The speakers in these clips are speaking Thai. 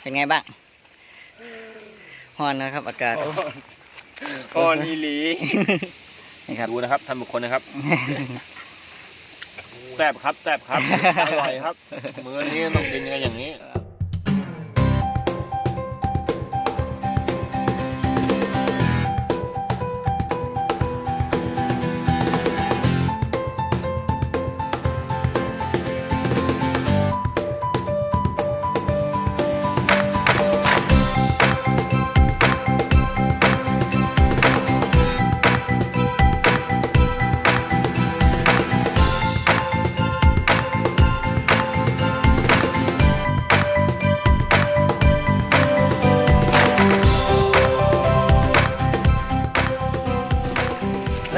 เป็นไงบ้างฮ้อนนะครับ อากาศโอ้ก้อนอีหลีนี่ครับดูนะครับท่านบุคคลนะครับแซ่บครับแซ่บครับอร่อยครับมื้อนี้ต้องกินกันอย่างนี้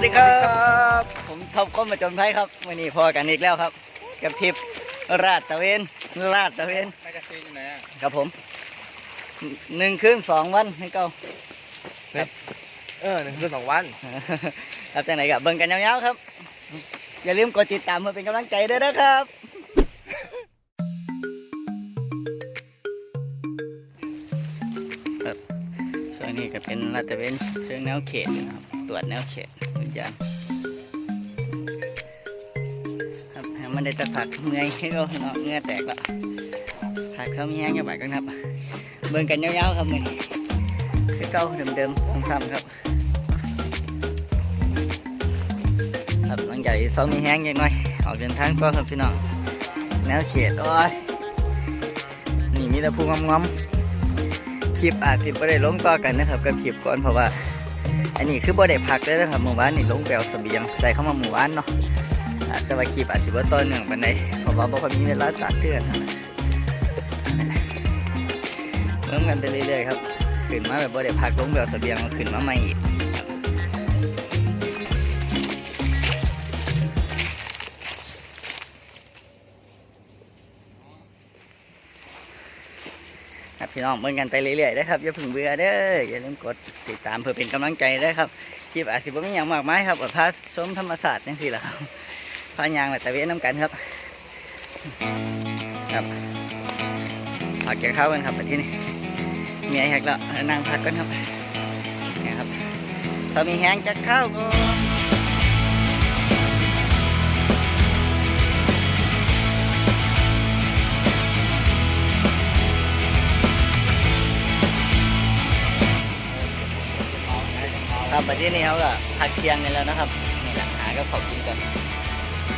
วัสดีครับ ผมท็อปก้มมาจนไพ่ครับวันนี้พอกันอีกแล้วครับ กับทริปราดตระเวนราดตระเวนแมกกาซีนอยู่ไหนอะครับผมหนึ่งคืนสองวันให้เก้าเออหนึ่งคืนสองวันครับจากไหนกับเบิ่งกันยาวๆครับ อย่าลืมกดติดตามเพื่อเป็นกำลังใจด้วยนะครับครับส่วนนี้ก็เป็นลาดตระเวนเชิงแนวเขตนะครับ ตรวจแนวเขตวิญญาณครับมันได้ตะผักเมื่อยให้ก็เนาะเหงื่อแตกล้วผักเขามีแห้งกันไปกันครับ เบิ่งกันยาวๆครับมือคือเก่าเดิมๆซ้ำๆครับ ครับหลังจากที่เขามีแห้งยังไงออกเดินทางก็ครับพี่น้องแนวเขตโอ้ยนี่มีแต่พูงงอมๆคลิปอาจสิบ่ได้ลงต่อกันนะครับกับคลิปก่อนเพราะว่า อันนี้คือบ่ได้พักเลยนะครับหมู่บ้านนี่ลงแปลเสบียงใส่เข้ามาหมู่บ้านเนาะแต่ว่าคลิปอาจสิบ่ต่อเนื่องปานใดเพราะว่าบ่ค่อยมีเวลาตัดเตือนเริ่มกันไปเรื่อยๆครับขึ้นมาแบบบ่ได้พักลงแปลเสบียงมาขึ้นมาใหม่อีก ครับพี่น้องเบิ่งกันไปเรื่อยๆนะครับอย่าพิ่งเบื่อเด้ออย่าลืมกดติดตามเพื่อเป็นกำลังใจเด้ครับคลิปอาจสิบ่มีอย่างมากมายครับเอาพาชมธรรมศาสตร์จังซี่ล่ะครับพายางแบบตะเวนน้ำกันครับ ครับพักแกข้าวกันครับไปที่นี่เมียแหกแล้วนั่งพักกันครับนี่ครับถ้ามีแห้งจะข้าวก็ ที่นี่เขาก็พักเที่ยงกันแล้วนะครับนี่แหละหาก็ขอบคุณกัน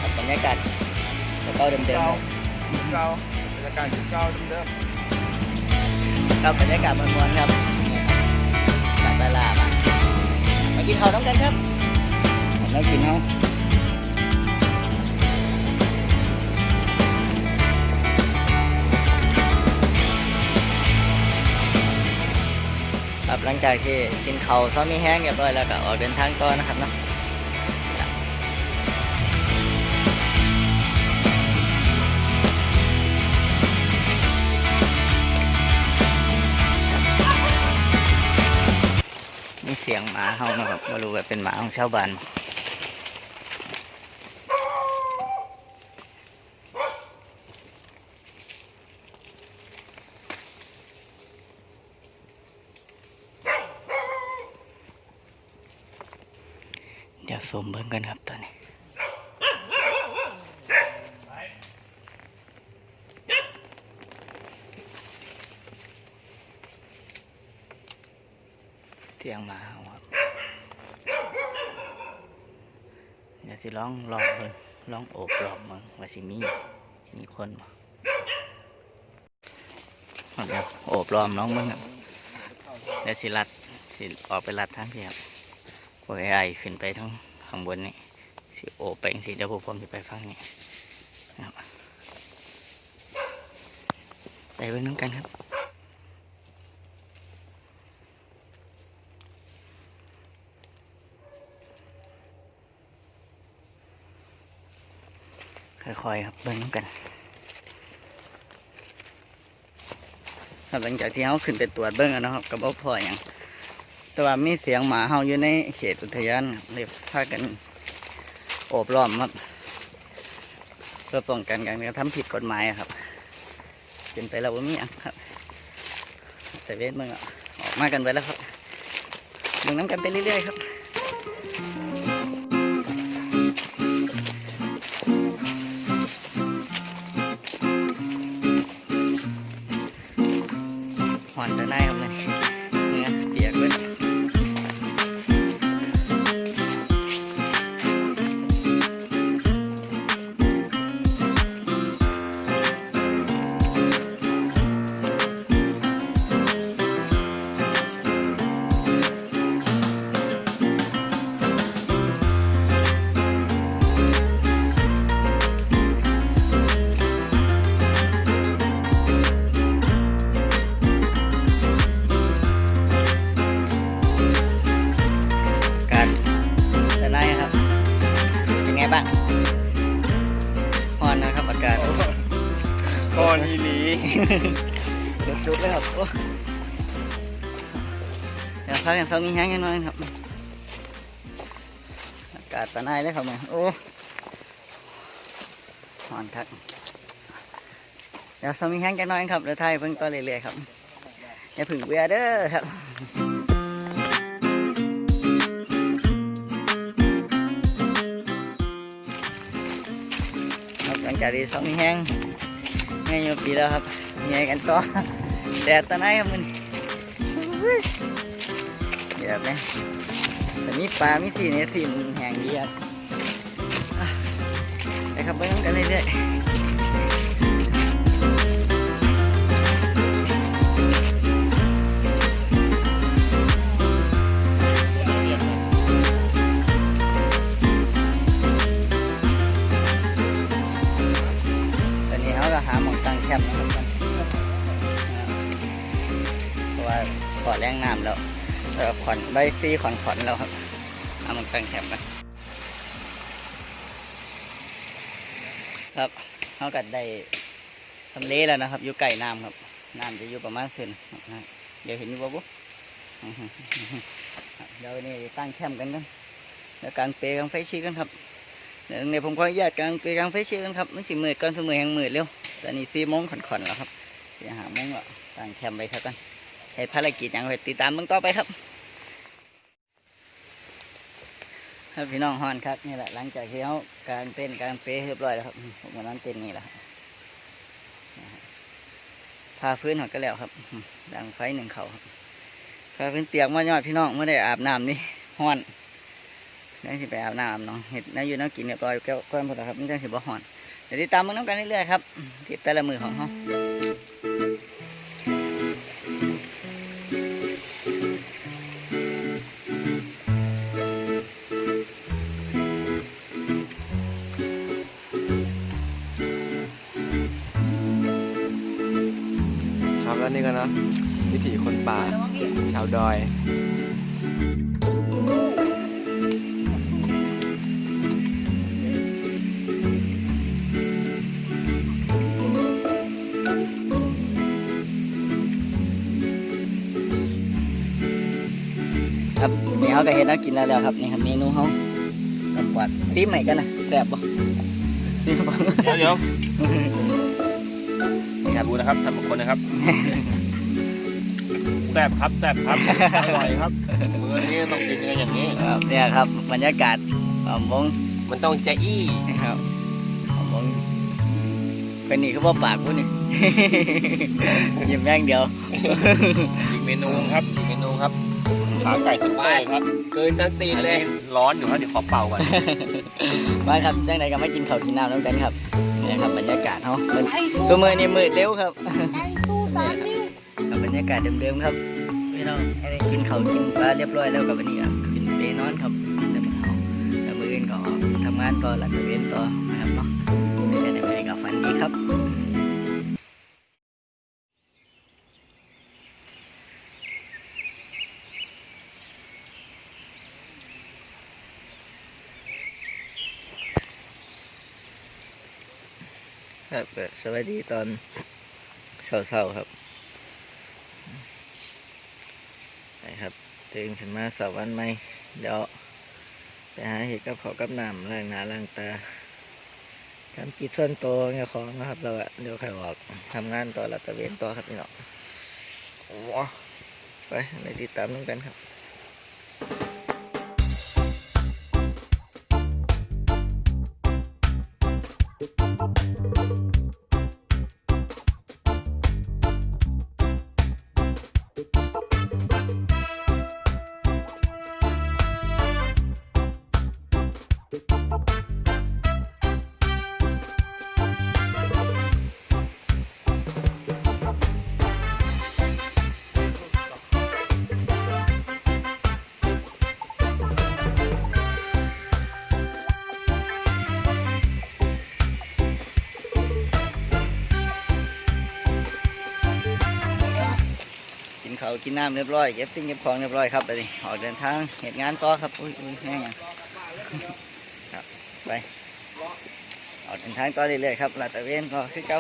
ครับบรรยากาศแล้วก็เดิมๆครับเก่าบรรยากาศเก่าเดิมครับบรรยากาศมวนๆครับจากตลาดมามากินข้าวน้ำกันครับแล้วกินเขา ครับหลังจากที่กินเขาวเขามีแห้งเรียบร้อยแล้วก็ออกเดินทางต่อนะครับเนาะมีเสียงหมาเห่านะครับไม่รู้ว่าเป็นหมาของชาวบ้าน ดี๋ยวสมเบิ่งกันครับตอนนี้เสียงมาเห่าครับเดี๋ยวสิร้องลองเบิ่งร้องโอบรอบเมืองว่าสิมีมีคนบ่เอาเดี๋ยวโอบรอมน้องเบิ่งครับเดี๋ยวสิลัดสิออกไปลัดทางพี่ครับพวกไอ้ขึ้นไปทั้ง ข้างบนนี่สิโอบไปจังสิเดี๋ยวพวกผมจะไปฟังนี่นะครับไปเบิ่งน้ำกันครับค่อยๆครับเบิ่งน้ำกันครับหลังจากที่เขาขึ้นไปตรวจเบิ่งแล้วนะครับกับพ่ออย่าง แต่ว่ามีเสียงหมาเห่าอยู่ในเขตอุทยานครับเลยพากันโอบล้อมครับเพื่อป้องกันการกระทำผิดกฎหมายครับเป็นไปแล้วว่ามีอะครับแต่เวนมึงออกมากันไปแล้วครับมึงน้ำกันไปเรื่อยๆครับ สุดๆเลยครับเดี๋ยวพักกันสักมีแห้งกันหน่อยครับ อากาศตะนายเลยครับเนี่โอ้ฮอนครับเดี๋ยวสักมีแห้งกันหน่อยครับเดี๋ยวไทยเพิ่งต่อเรื่อยๆครับ อย่าผึ่งเบื่อเด้อครับหลังจากที่สองมีแห้งง่ายอยู่ปีแล้วครับ ไงกันต่อแดดตะไนครับมันเดี๋ยวนะแต่มีปลา มีสีเนี่ยสีมันแห้งดีครับอะไปครับไปกันเรื่อยๆ แรงน้ำแล้วเออขอนใบฟรีขอนขอนแล้วครับเอามองตั้งแคมป์กันครับเขากัดได้ทำเลแล้วนะครับอยู่ไก่น้ำครับน้ำจะอยู่ประมาณเซนนะเดี๋ยวเห็นอยู่บ่บุ๊เดี๋ยวนี่ตั้งแคมป์กันกันเดี๋ยวกางเปกางไฟชีกันครับเดี๋ยวในผมขออนุญาตกางเปกางไฟชีกันครับมันสิมืดก่อนสมือแห่งมืดเร็วแตอนนี้สี่โมงขอนๆแล้วครับเดี๋ยวหาโมงล้วตั้งแคมป์ไปครับกัน ให้ภารกิจอย่างไรติดตามเบิ่งต่อไปครับ ครับพี่น้องฮอนครับนี่แหละหลังจากที่เขากางเต้นกางเปเรียบร้อยแล้วครับผมมานอนเต้นนี่แหละพาพื้นหอดก็แล้วครับดังไฟหนึ่งเขาครับพาพื้นเตียกมายอดพี่น้องไม่ได้อาบน้ำนี่ฮอนนั่งสิไปอาบน้ำน้องเห็ดนั่งอยู่นั่งกินเรียบร้อยแก้วก้อนพอแล้วครับมันจังสิบ่ฮอนเดี๋ยวติดตามมึงน้ำกันเรื่อยๆครับติดแต่ละมือของเขา ครับแล้วนี่ก็เนาะวิถีคนป่า ชาวดอยครับนี่เขาก็เห็นนักกินแล้วแล้วครับนี่ครับเมนูเขากำปัดซีมใหม่กันนะแซ่บปะซีมปะเดี๋ยวเดี๋ยว นี่ครับดูนะครับท่านบุคคลนะครับแซ่บครับแซ่บครับอร่อยครับมื้อนี้ต้องกินกันอย่างนี้ครับเนี่ยครับบรรยากาศหอมบงมันต้องจะอี้นะครับหอมบงเป็นนี่เขาบอกปากกูนี่ยิ้มแม่งเดียวอีกเมนูครับอีกเมนูครับขาไก่ตุ๊กเต้ครับเกินตั้งตีนเลยร้อนอยู่ครับเดี๋ยวขอเป่าก่อนมาครับจังใดก็มากินข้าวกินน้ำน้ำกันครับ นี่ครับบรรยากาศเขาสมือนี่มืดเร็วครับกับบรรยากาศเดิมๆครับพี่น้องให้ได้กินข้าวกินปลาเรียบร้อยแล้วกับวันนี้ก็ขึ้นไปนอนครับแต่มือเขาแต่มืออื่นก็ทำงานต่อหลังจะเรียนต่อนะครับเนาะไม่ได้ไม่ได้กับฝันดีครับ ครับสวัสดีตอนเช้าๆครับไปครับตื่นขึ้นมาสอบวันใหม่เดี๋ยวไปหาเห็ดกับขากับน้ำล้างหน้าล้างตาทำกิจส่วนตัวเงี้ยของนะครับเราอะเดี๋ยวใครออกทำงานต่อรัตะเวนต่อครับพี่น้องไปไปติดตามน้องกันครับ กินข้าวกินน้ำเรียบร้อยเก็บสิ่งเก็บของเรียบร้อยครับไปดิออกเดินทางเหตุงานต่อครับอุ้ยอุ้ยแห้งยังครับไปออกเดินทางต่อเรื่อยๆครับลาตะเวนก็คือเก่า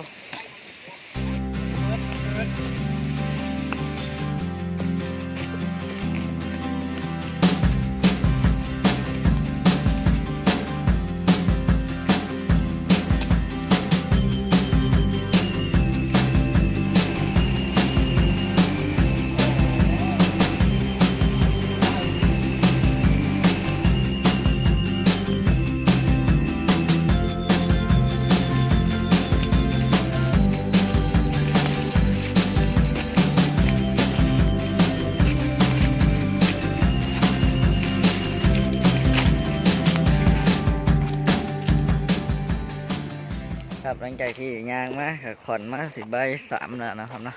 ลังจากที่ยางมากับขอนมาสิใบายสามแล้วนะครับเนาะ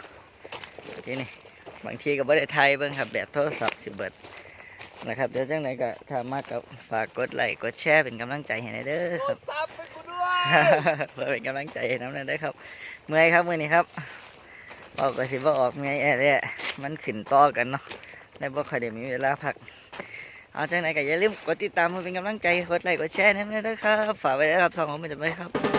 ทีนี่บางทีก็ไม่ได้ไทยเบิ่งครับแบบโทรศัพท์สิเบิดนะครับเดี๋ยวจังไหนก็ถ้ามากก็ฝากกดไลค์กดแชร์เป็นกำลังใจให้หน่อยเด้อครับเพื่อเป็นกำลังใจให้น้ำนั้นได้ครับ เมื่อยครับมื่อนี้ครับออกก็สิบ่ออกเมื่อยแอะแอะมันขึ้นต่อกันเนาะได้บ่ค่อยได้มีเวลาพัก เอาจังไหนก็อย่าลืมกดติดตามเพื่อเป็นกำลังใจกดไลค์กดแชร์น้ำนั้นเด้อครับฝากไว้ด้วยครับสองของมันจะไปครับ